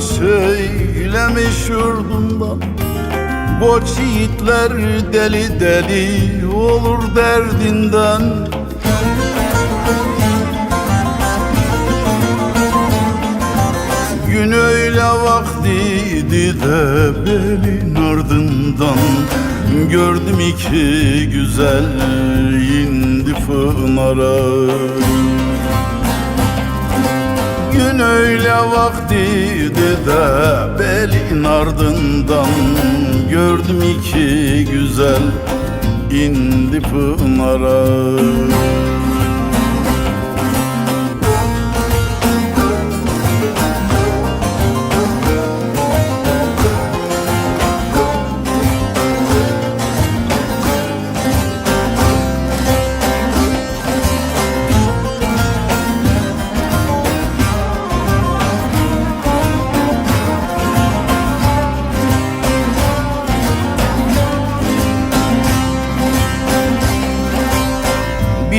söylemiş yurdumdan Koç yiğitler deli deli olur derdinden. Gün öyle vaktiydi de belin ardından. Gördüm iki güzel indi pınara Gün öyle vaktiydi de belin ardından Gördüm iki güzel indi pınara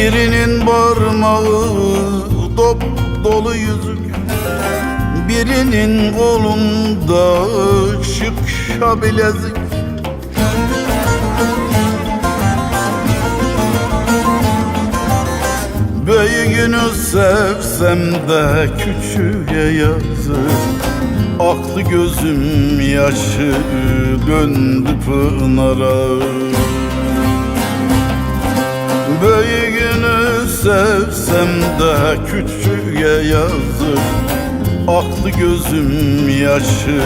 Birinin parmağı dop dolu yüzük. Birinin kolunda şık bilezik Büyüğünü sevsem de küçüğe yazık. Aklı gözüm yaşı döndü pınara Büyüğünü sevsem de küçüğe yazık Aklı gözüm yaşı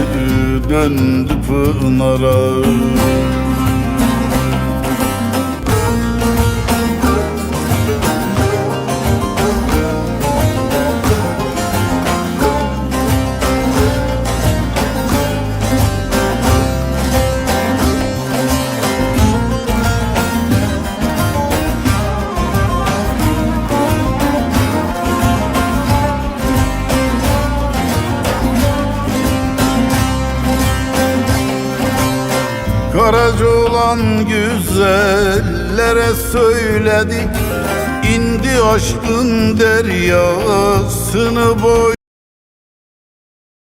döndü pınara Karaca olan güzellere söyledik. İndi aşkın deryasını boy